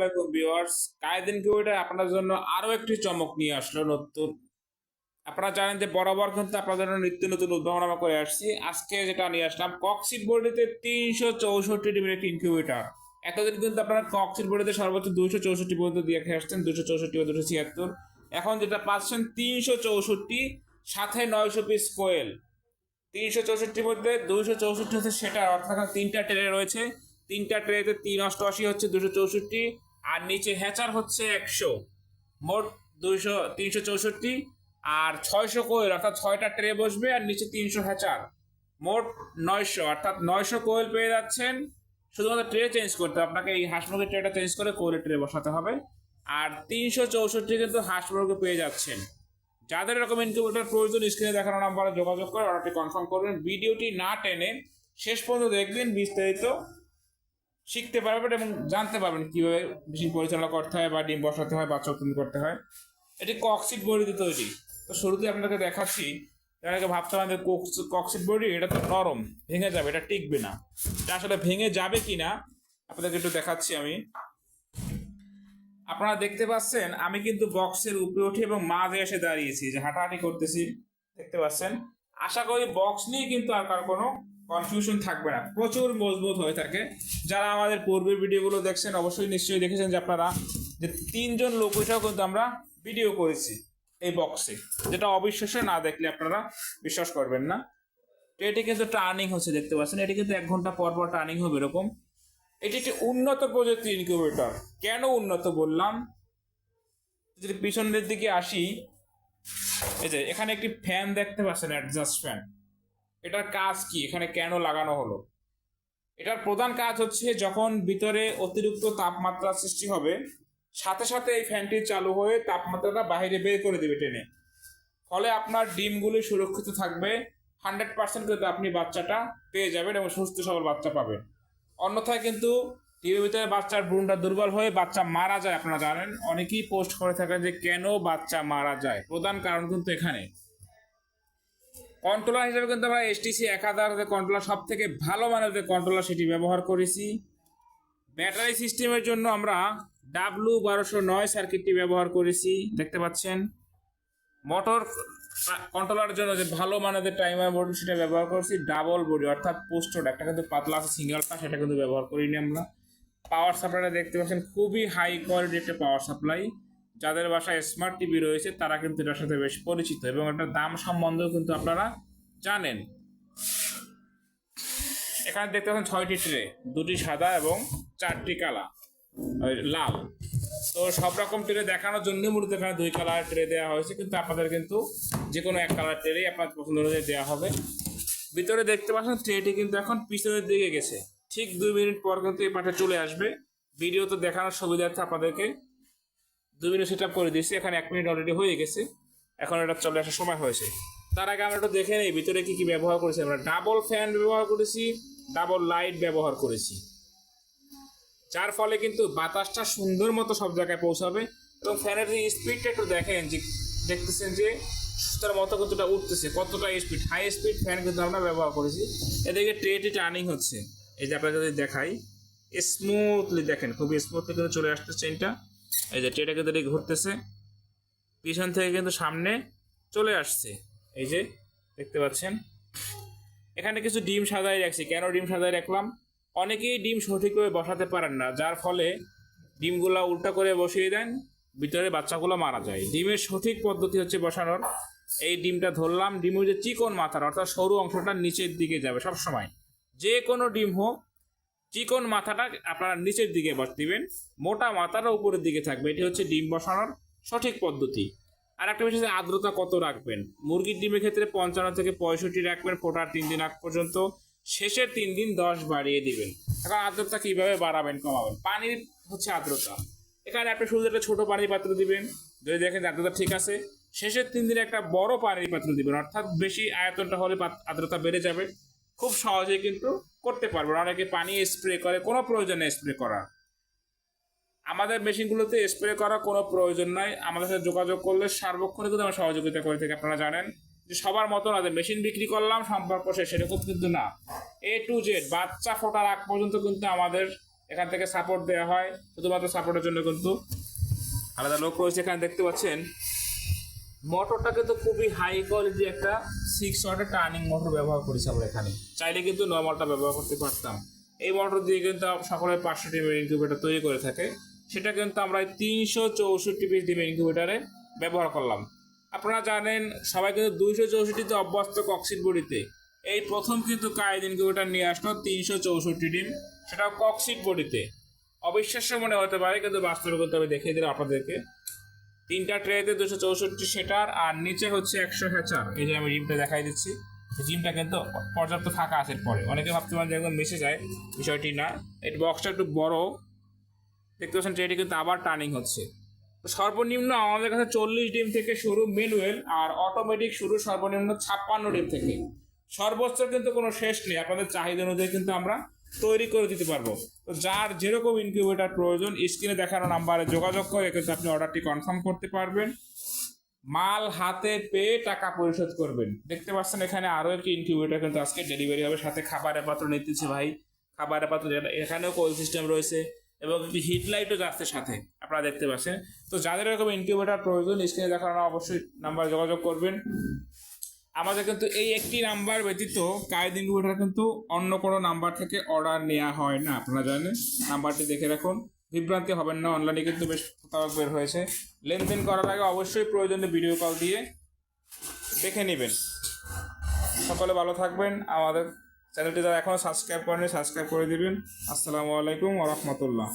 আসসালামাইকুম ভিউয়ার্স কায়দিন কিউটা আপনার জন্য আরও একটি চমক নিয়ে আসলো নতুন। আপনারা জানেন যে বরাবর কিন্তু আপনাদের জন্য নিত্য নতুন উদ্ভাবন করে আসছি। আজকে যেটা নিয়ে আসলাম কক্সিট বোর্ডিতে তিনশো চৌষট্টি ডিমের একটি ইনকিউবেটার এতদিন কিন্তু আপনারা কক্সিট বোর্ডিতে সর্বোচ্চ দুশো চৌষট্টি পর্যন্ত দিয়ে খেয়ে আসছেন দুশো চৌষট্টি বা দুশো ছিয়াত্তর। এখন যেটা পাচ্ছেন, তিনশো চৌষট্টি, সাথে নয়শো পিস কোয়েল। তিনশো চৌষট্টির মধ্যে দুইশো চৌষট্টি হচ্ছে সেটা অর্থাৎ তিনটা ট্রে রয়েছে। তিনটা ট্রেতে তিন অষ্টআশি হচ্ছে দুশো চৌষট্টি আর নিচে হ্যাচার হচ্ছে একশো। মোট দুইশো, তিনশো চৌষট্টি। আর ছয়শো কোয়েল, অর্থাৎ ছয়টা ট্রে বসবে আর নিচে তিনশো হ্যাচার মোট নয়শো, অর্থাৎ নয়শো কোয়েল পেয়ে যাচ্ছেন। শুধুমাত্র ট্রে চেঞ্জ করতে। আপনাকে এই হাঁস মুরগির ট্রেটা চেঞ্জ করে কোয়েলের ট্রে বসাতে হবে। আর তিনশো চৌষট্টি কিন্তু হাঁস মুরগি পেয়ে যাচ্ছেন। যাদের এরকম ইনকিউবেটর প্রয়োজন স্ক্রিনে দেখানো নাম্বারে যোগাযোগ করে অর্ডারটি কনফার্ম করবেন। ভিডিওটি না টেনে শেষ পর্যন্ত দেখবেন বিস্তারিত। শিখতে পারবেন এবং জানতে পারবেন কীভাবে মেশিন পরিচালনা করতে হয় বা ডিম বসাতে হয় বাচ্চা উৎপন্ন করতে হয়। এটি কক্সিট বডিতে তৈরি। তো শুরুতে আপনাকে দেখাচ্ছি অনেকে ভাবতে যে কক্সিট বডি, এটা তো নরম, ভেঙে যাবে, এটা টিকবে না। এটা আসলে ভেঙে যাবে কি না আপনাদেরকে একটু দেখাচ্ছি আমি। আপনারা দেখতে পাচ্ছেন, আমি কিন্তু বক্সের উপরে উঠে এবং মাঝে এসে দাঁড়িয়েছি, যে হাঁটাহাঁটি করতেছি, দেখতে পাচ্ছেন। আশা করি বক্স নিয়ে কিন্তু আর কার কোনো কনফিউশন থাকবে না। প্রচুর মজবুত হয়ে থাকে। যারা আমাদের পূর্বের ভিডিওগুলো দেখছেন, অবশ্যই নিশ্চয়ই দেখেছেন যে আপনারা যে তিনজন লোক ওইটাও কিন্তু আমরা ভিডিও করেছি এই বক্সে যেটা অবিশ্বাস্য না দেখলে আপনারা বিশ্বাস করবেন না। তো এটি কিন্তু টার্নিং হচ্ছে, দেখতে পাচ্ছেন। এটি কিন্তু এক ঘণ্টা পর পর টার্নিং হবে এরকম। এটি একটি উন্নত প্রযুক্তির ইনকিউবেটর কেন উন্নত বললাম? যদি পিছনের দিকে আসি, এই যে এখানে একটি ফ্যান দেখতে পাচ্ছেন অ্যাডজাস্ট ফ্যান এটার কাজ কি? এখানে কেন লাগানো হলো? এটার প্রধান কাজ হচ্ছে যখন ভিতরে অতিরিক্ত তাপমাত্রা সৃষ্টি হবে, সাথে সাথে এই ফ্যানটি চালু হয়ে তাপমাত্রাটা বাইরে বের করে দেবে টেনে। ফলে আপনার ডিমগুলি সুরক্ষিত থাকবে, হান্ড্রেড পার্সেন্ট কিন্তু আপনি বাচ্চাটা পেয়ে যাবেন এবং সুস্থ সবল বাচ্চা পাবেন। অন্যথায় কিন্তু টিভির ভিতরে বাচ্চার ভ্রূণটা দুর্বল হয়ে বাচ্চা মারা যায়, আপনারা জানেন। অনেকেই পোস্ট করে থাকেন যে কেন বাচ্চা মারা যায়? প্রধান কারণ কিন্তু এখানে। কন্ট্রোলার হিসেবে কিন্তু আমরা এসটিসি এক হাজার যে কন্ট্রোলার সব থেকে ভালো মানের যে কন্ট্রোলার সেটি ব্যবহার করেছি। ব্যাটারি সিস্টেমের জন্য আমরা ডাব্লু বারোশো নয় সার্কিটটি ব্যবহার করেছি, দেখতে পাচ্ছেন। মোটর কন্ট্রোলার জন্য যে ভালো মানের যে টাইমার বোর্ড সেটা ব্যবহার করছি ডাবল বডি অর্থাৎ পোস্টড একটা কিন্তু পাতলা আছে সিঙ্গেলটা সেটা কিন্তু ব্যবহার করিনি আমরা। পাওয়ার সাপ্লাইটা দেখতে পাচ্ছেন, খুবই হাই কোয়ালিটি একটা পাওয়ার সাপ্লাই যাদের বাসায় স্মার্ট টিভি রয়েছে, তারা কিন্তু এটার সাথে বেশ পরিচিত এবং এটার দাম সম্বন্ধেও কিন্তু আপনারা জানেন। এখানে দেখতে পাচ্ছেন ছয়টি ট্রে দুটি সাদা এবং চারটি কালা লাল। তো সব রকম ট্রে দেখানোর জন্য মূলত এখানে দুই কালার ট্রে দেওয়া হয়েছে, কিন্তু আপনাদের কিন্তু যে কোনো এক কালার ট্রেই আপনার পছন্দ অনুযায়ী দেওয়া হবে। ভিতরে দেখতে পাচ্ছেন ট্রেটি কিন্তু এখন পিছনের দিকে গেছে। ঠিক দুই মিনিট পর কিন্তু এই পাটে চলে আসবে। ভিডিও তো দেখানোর সুবিধার্থে আপনাদেরকে দুই মিনিট সেট করে দিয়েছি, এখানে এক মিনিট অলরেডি হয়ে গেছে। এখন এটা চলে আসার সময় হয়েছে। তার আগে আমরা একটু দেখে নেই, ভিতরে কী কী ব্যবহার করেছি আমরা। ডাবল ফ্যান ব্যবহার করেছি ডাবল লাইট ব্যবহার করেছি। যার ফলে কিন্তু বাতাসটা সুন্দর মতো সব জায়গায় পৌঁছাবে এবং ফ্যানের যে স্পিডটা একটু দেখেন যে, দেখতেছেন যে, সুতার মতো কতটা উঠতেছে, কতটা স্পিড হাই স্পিড ফ্যান কিন্তু আমরা ব্যবহার করেছি। এদিকে ট্রেটি টার্নিং হচ্ছে। এই যে আপনাকে যদি দেখাই স্মুথলি দেখেন, খুবই স্মুথলি কিন্তু চলে আসছে চেনটা এই যে ট্রেটা কিন্তু ঘুরতেছে, পিছন থেকে কিন্তু সামনে চলে আসছে। এই যে, দেখতে পাচ্ছেন। এখানে কিছু ডিম সাজাই রাখছি। কেন ডিম সাজাই রাখলাম? অনেকেই ডিম সঠিকভাবে বসাতে পারেন না, যার ফলে ডিমগুলা উল্টা করে বসিয়ে দেন, ভিতরে বাচ্চাগুলো মারা যায়। ডিমের সঠিক পদ্ধতি হচ্ছে বসানোর। এই ডিমটা ধরলাম, ডিমের যে চিকন মাথার, অর্থাৎ সরু অংশটা নিচের দিকে যাবে সব সময় যে কোনো ডিম হোক চিকন মাথাটা আপনারা নিচের দিকে দিবেন, মোটা মাথাটা উপরের দিকে থাকবে। এটি হচ্ছে ডিম বসানোর সঠিক পদ্ধতি। আর একটা বিষয় আর্দ্রতা কত রাখবেন? মুরগির ডিমের ক্ষেত্রে পঞ্চান্ন থেকে পঁয়ষট্টি রাখবেন, ফোটার তিন দিন আগ পর্যন্ত। শেষের তিন দিন দশ বাড়িয়ে দিবেন। এখন আর্দ্রতা কীভাবে বাড়াবেন, কমাবেন? পানির হচ্ছে আর্দ্রতা। এখানে আপনি শুধু একটা ছোটো পানির পাত্র দিবেন। যদি দেখেন আর্দ্রতা ঠিক আছে, শেষের তিন দিনে একটা বড় পানির পাত্র দিবেন। অর্থাৎ বেশি আয়তনটা হলে আর্দ্রতা বেড়ে যাবে। খুব সহজেই কিন্তু করতে পারবেন অনেকে পানি স্প্রে করে, কোনো প্রয়োজন নেই স্প্রে করা। আমাদের মেশিনগুলোতে স্প্রে করা কোনো প্রয়োজন নাই। আমাদের সাথে যোগাযোগ করলে সার্বক্ষণিক আমরা সহযোগিতা করে থাকি। আপনারা জানেন যে সবার মতো না যে মেশিন বিক্রি করলাম, সম্পর্ক শেষ। সেরকম কিন্তু না। এ টু জেড বাচ্চা ফোটার আগ পর্যন্ত কিন্তু আমাদের এখান থেকে সাপোর্ট দেওয়া হয়। শুধুমাত্র সাপোর্টের জন্য কিন্তু আলাদা লোক রয়েছে। এখানে দেখতে পাচ্ছেন মোটরটা কিন্তু খুবই হাই কোয়ালিটি একটা সিক্স ওয়াটের টার্নিং মোটর ব্যবহার করেছি আমরা এখানে। চাইলে কিন্তু নর্মালটা ব্যবহার করতে পারতাম। এই মোটর দিয়ে কিন্তু সকলের পাঁচশো টিমের ইনকিউবেটার তৈরি করে থাকে। সেটা কিন্তু আমরা তিনশো চৌষট্টি পিস ডিমের ইনকিউবেটারে ব্যবহার করলাম। আপনারা জানেন, সবাই কিন্তু দুইশো চৌষট্টিতে অভ্যস্ত কক্সিট বডিতে। এই প্রথম কিন্তু কায়েদ ইনকিউবেটার নিয়ে আসলো তিনশো চৌষট্টি ডিম। সেটাও কক্সিট বডিতে। অবিশ্বাস্য মনে হতে পারে, কিন্তু বাস্তবে কিন্তু আমি দেখিয়ে দিলাম আপনাদেরকে। তিনটা ট্রেতে দুশো চৌষট্টি সেটার, আর নিচে হচ্ছে একশো হ্যাচার এই যে আমি জিমটা দেখাই দিচ্ছি। জিমটা কিন্তু পর্যাপ্ত ফাঁকা আছে পরে। অনেকে ভাবতে পারেন যে একদম মিশে যায়, বিষয়টি না। এই বক্সটা একটু বড়। দেখতে পাচ্ছেন ট্রেটি কিন্তু আবার টার্নিং হচ্ছে। সর্বনিম্ন আমাদের কাছে চল্লিশ ডিম থেকে শুরু ম্যানুয়াল, আর অটোমেটিক শুরু সর্বনিম্ন ছাপ্পান্ন ডিম থেকে। সর্বোচ্চ কিন্তু কোনো শেষ নেই। আপনাদের চাহিদা অনুযায়ী কিন্তু আমরা তৈরি করে দিতে পারব। তো যার যেরকম ইনকিউবেটার প্রয়োজন স্ক্রিনে দেখানো নাম্বারে যোগাযোগ করে কিন্তু আপনি অর্ডারটি কনফার্ম করতে পারবেন। মাল, হাতে পেয়ে টাকা পরিশোধ করবেন। দেখতে পাচ্ছেন এখানে আরও একটি ইনকিউবেটার কিন্তু আজকে ডেলিভারি হবে। সাথে খাবারের পাত্র নিতেছি ভাই। খাবারের পাত্র এখানেও কোল সিস্টেম রয়েছে এবং একটি হিট লাইটও যাচ্ছে সাথে। আপনারা দেখতে পাচ্ছেন। তো যাদের এরকম ইনকিউবেটার প্রয়োজন স্ক্রিনে দেখানো অবশ্যই নাম্বার যোগাযোগ করবেন। আমাদের কিন্তু এই একটি নাম্বার ব্যতীত কায়েদ ইনকিউবেটার কিন্তু অন্য কোনো নাম্বার থেকে অর্ডার নেওয়া হয় না, আপনারা জানেন? নাম্বারটি দেখে রাখুন। বিভ্রান্তি হবেন না অনলাইনে কিন্তু বেশ প্রতারক বের হয়েছে। লেনদেন করার আগে অবশ্যই প্রয়োজনে ভিডিও কল দিয়ে দেখে নেবেন। সকলে ভালো থাকবেন। আমাদের চ্যানেলটি যারা এখনও সাবস্ক্রাইব করেনি সাবস্ক্রাইব করে দিবেন। আসসালামু আলাইকুম ওরহমতুল্লাহ